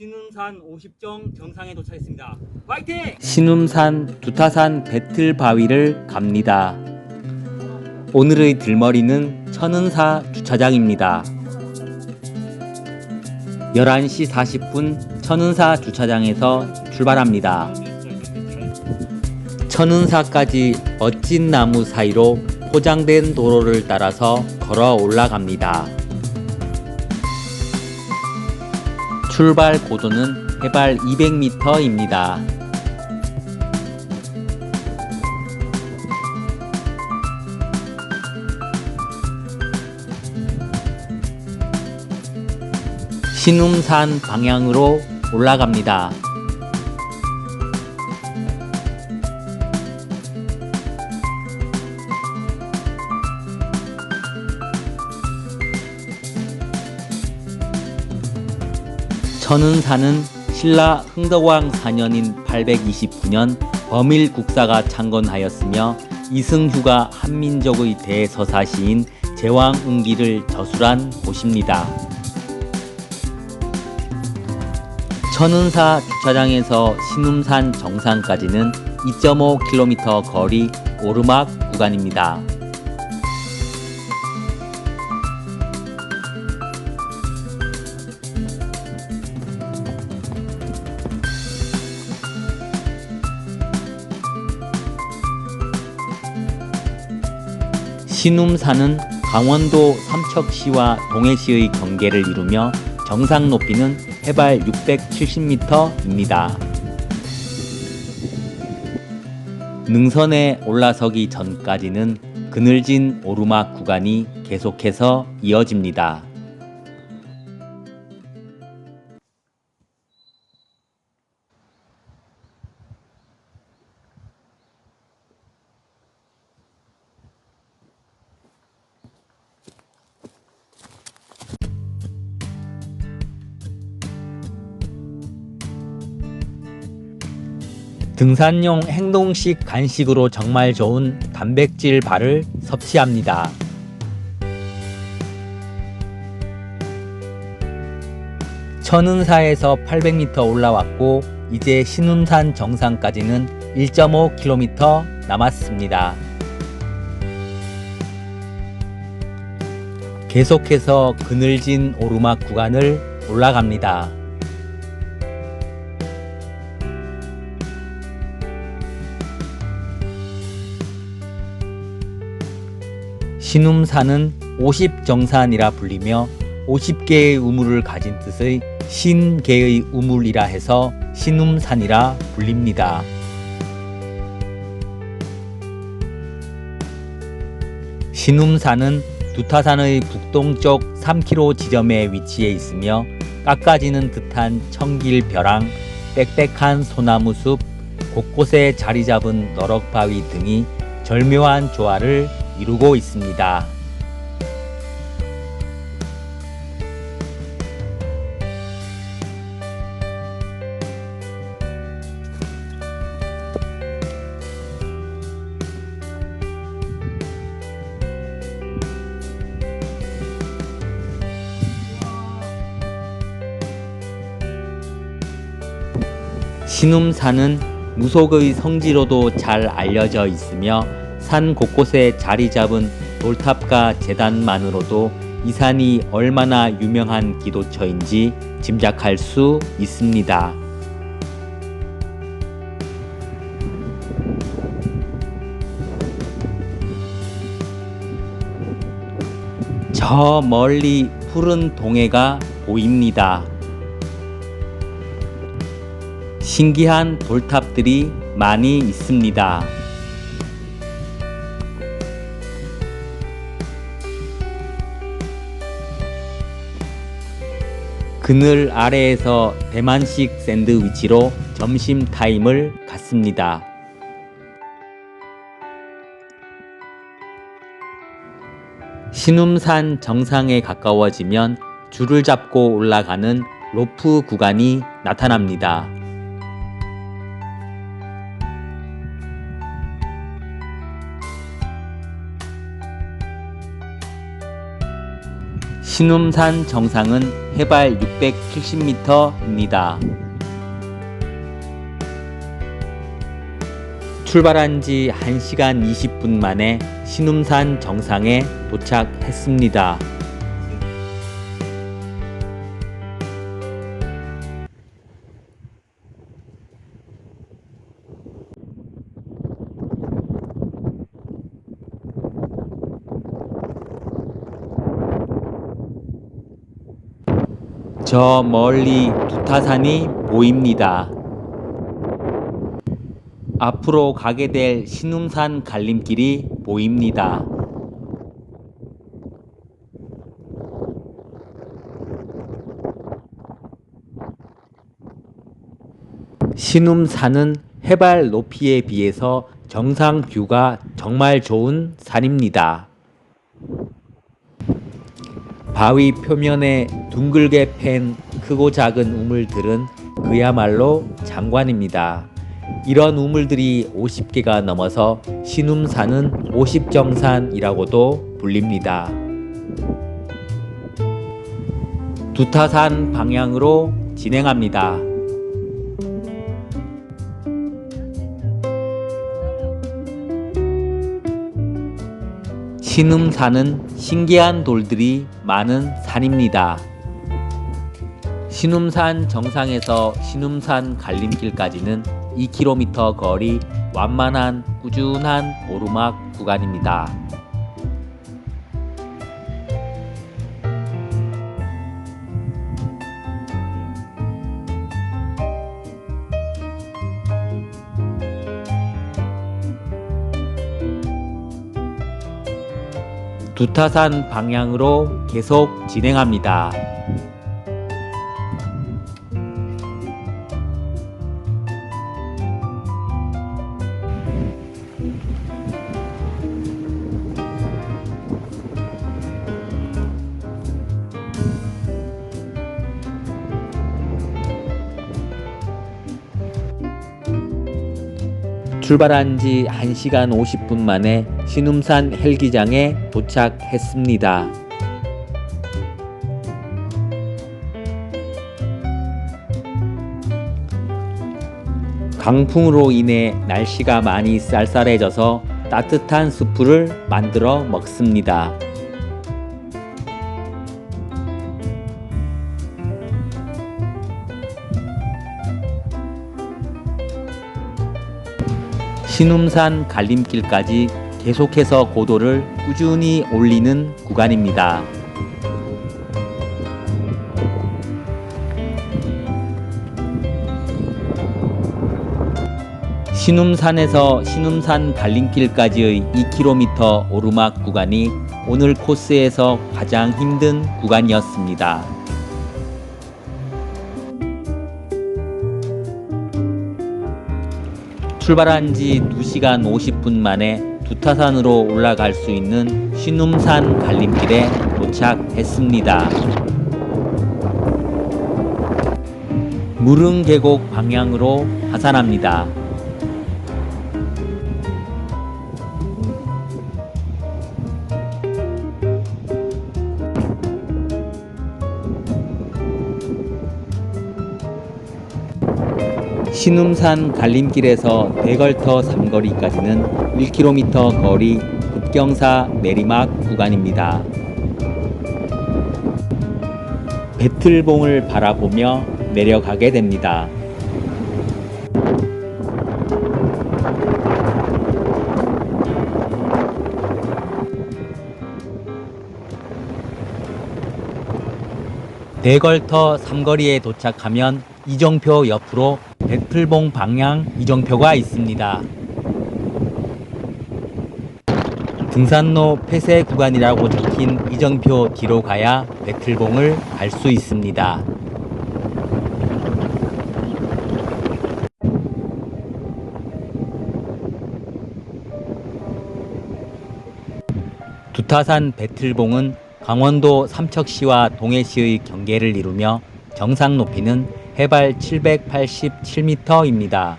신운산 50정 정상에 도착했습니다. 화이팅! 신움산 두타산 배틀 바위를 갑니다. 오늘의 들머리는 천은사 주차장입니다. 11시 40분 천은사 주차장에서 출발합니다. 천은사까지 멋진 나무 사이로 포장된 도로를 따라서 걸어 올라갑니다. 출발 고도는 해발 200m입니다. 신움산 방향으로 올라갑니다. 천은산은 신라 흥덕왕 4년인 829년 범일 국사가 창건하였으며 이승휴가 한민족의 대서사시인 제왕 응기를 저술한 곳입니다. 천은사 주차장에서 신움산 정상까지는 2.5km 거리 오르막 구간입니다. 신움산은 강원도 삼척시와 동해시의 경계를 이루며 정상 높이는 해발 670m입니다. 능선에 올라서기 전까지는 그늘진 오르막 구간이 계속해서 이어집니다. 등산용 행동식 간식으로 정말 좋은 단백질 바를 섭취합니다. 천은사에서 800m 올라왔고 이제 신운산 정상까지는 1.5km 남았습니다. 계속해서 그늘진 오르막 구간을 올라갑니다. 신움산은 50정산이라 불리며 50개의 우물을 가진 뜻의 신계의 우물이라 해서 신움산이라 불립니다. 신움산은 두타산의 북동쪽 3km 지점에 위치해 있으며 깎아지는 듯한 청길 벼랑, 빽빽한 소나무 숲, 곳곳에 자리 잡은 너럭바위 등이 절묘한 조화를 이루고 있습니다. 신움산은 무속의 성지로도 잘 알려져 있으며 산 곳곳에 자리 잡은 돌탑과 재단만으로도 이 산이 얼마나 유명한 기도처인지 짐작할 수 있습니다. 저 멀리 푸른 동해가 보입니다. 신기한 돌탑들이 많이 있습니다. 그늘 아래에서 대만식 샌드위치로 점심 타임을 갖습니다. 신움산 정상에 가까워지면 줄을 잡고 올라가는 로프 구간이 나타납니다. 신움산 정상은 해발 670m입니다. 출발한 지 1시간 20분 만에 신움산 정상에 도착했습니다. 저 멀리 두타산이 보입니다. 앞으로 가게 될 신움산 갈림길이 보입니다. 신움산은 해발 높이에 비해서 정상 뷰가 정말 좋은 산입니다. 바위 표면에 둥글게 팬 크고 작은 우물들은 그야말로 장관입니다. 이런 우물들이 50개가 넘어서 신움산은 50정산이라고도 불립니다. 두타산 방향으로 진행합니다. 신음산은 신기한 돌들이 많은 산입니다. 신움산 정상에서 신움산 갈림길까지는 2km 거리 완만한 꾸준한 오르막 구간입니다. 두타산 방향으로 계속 진행합니다. 출발한 지 1시간 50분 만에 신움산 헬기장에 도착했습니다. 강풍으로 인해 날씨가 많이 쌀쌀해져서 따뜻한 수프를 만들어 먹습니다. 신움산 갈림길까지 계속해서 고도를 꾸준히 올리는 구간입니다. 신움산에서 신움산 갈림길까지의 2km 오르막 구간이 오늘 코스에서 가장 힘든 구간이었습니다. 출발한 지 2시간 50분 만에 두타산으로 올라갈 수 있는 신움산 갈림길에 도착했습니다. 무릉 계곡 방향으로 하산합니다. 신움산 갈림길에서 대걸터 삼거리까지는 1km 거리 급경사 내리막 구간입니다. 배틀봉을 바라보며 내려가게 됩니다. 대걸터 삼거리에 도착하면 이정표 옆으로 배틀봉 방향 이정표가 있습니다. 등산로 폐쇄 구간이라고 적힌 이정표 뒤로 가야 배틀봉을 갈수 있습니다. 두타산 배틀봉은 강원도 삼척시와 동해시의 경계를 이루며 정상 높이는 해발 787m입니다.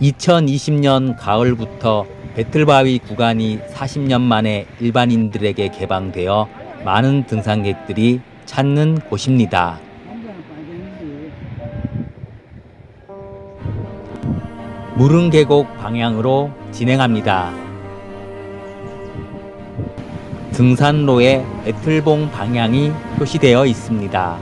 2020년 가을부터 배틀바위 구간이 40년 만에 일반인들에게 개방되어 많은 등산객들이 찾는 곳입니다. 무릉계곡 방향으로 진행합니다. 등산로에 배틀봉 방향이 표시되어 있습니다.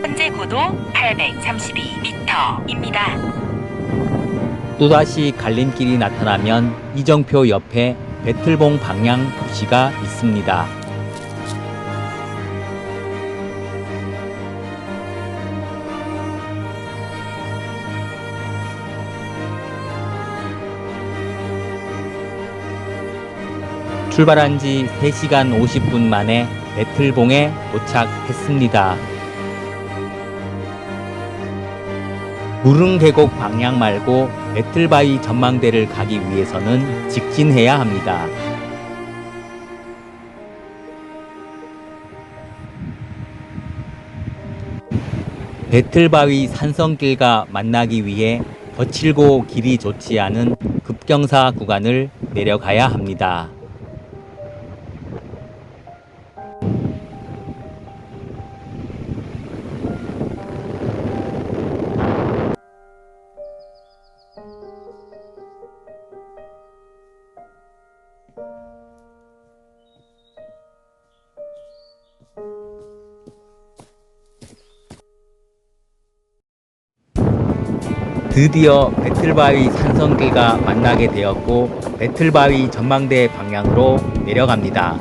현재 고도 832m입니다. 또다시 갈림길이 나타나면 이정표 옆에 배틀봉 방향 표시가 있습니다. 출발한 지 3시간 50분 만에 배틀봉에 도착했습니다. 무릉 계곡 방향 말고 배틀바위 전망대를 가기 위해서는 직진해야 합니다. 배틀바위 산성길과 만나기 위해 거칠고 길이 좋지 않은 급경사 구간을 내려가야 합니다. 드디어 배틀바위 산성길과 만나게 되었고 배틀바위 전망대 방향으로 내려갑니다.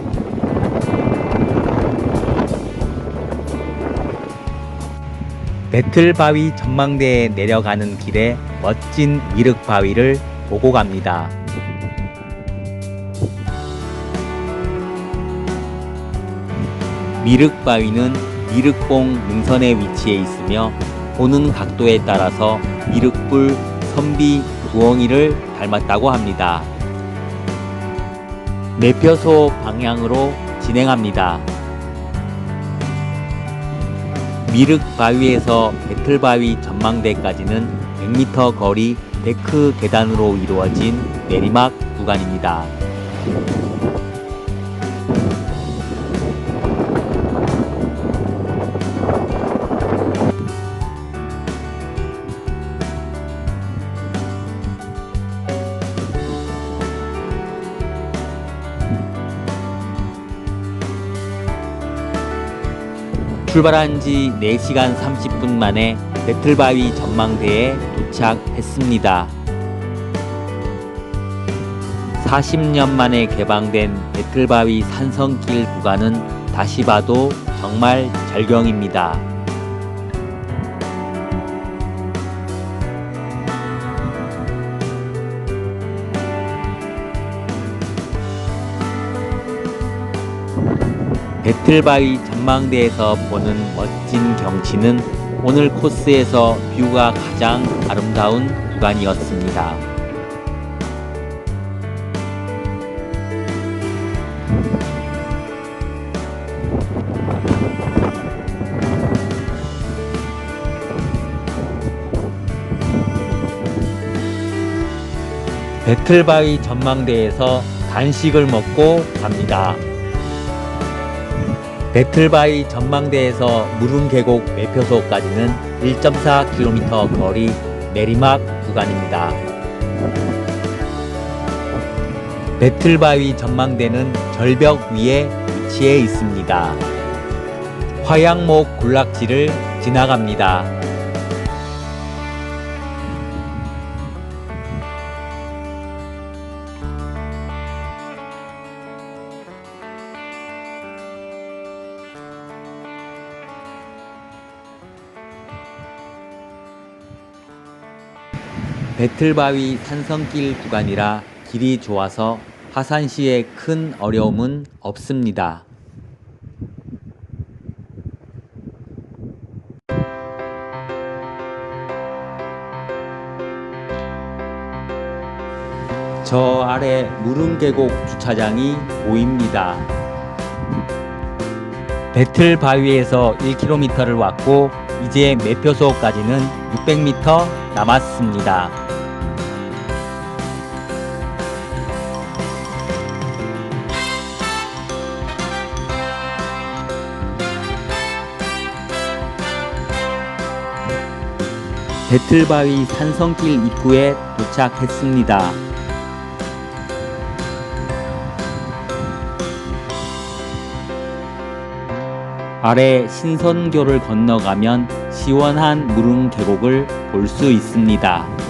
배틀바위 전망대에 내려가는 길에 멋진 미륵바위를 보고 갑니다. 미륵바위는 미륵봉 능선에 위치해 있으며 보는 각도에 따라서 미륵불, 선비, 부엉이를 닮았다고 합니다. 매표소 방향으로 진행합니다. 미륵 바위에서 배틀바위 전망대까지는 100m 거리 데크 계단으로 이루어진 내리막 구간입니다. 출발한 지 4시간 30분 만에 배틀바위 전망대에 도착했습니다. 40년 만에 개방된 배틀바위 산성길 구간은 다시 봐도 정말 절경입니다. 배틀바위 전망대에서 보는 멋진 경치는 오늘 코스에서 뷰가 가장 아름다운 구간이었습니다. 배틀바위 전망대에서 간식을 먹고 갑니다. 배틀바위 전망대에서 무릉 계곡 매표소까지는 1.4km 거리 내리막 구간입니다. 배틀바위 전망대는 절벽 위에 위치해 있습니다. 화양목 군락지를 지나갑니다. 배틀바위 산성길 구간이라 길이 좋아서 하산시에 큰 어려움은 없습니다. 저 아래 무릉계곡 주차장이 보입니다. 배틀 바위에서 1km를 왔고 이제 매표소까지는 600m 남았습니다. 배틀바위 산성길 입구에 도착했습니다. 아래 신선교를 건너가면 시원한 무릉 계곡을 볼 수 있습니다.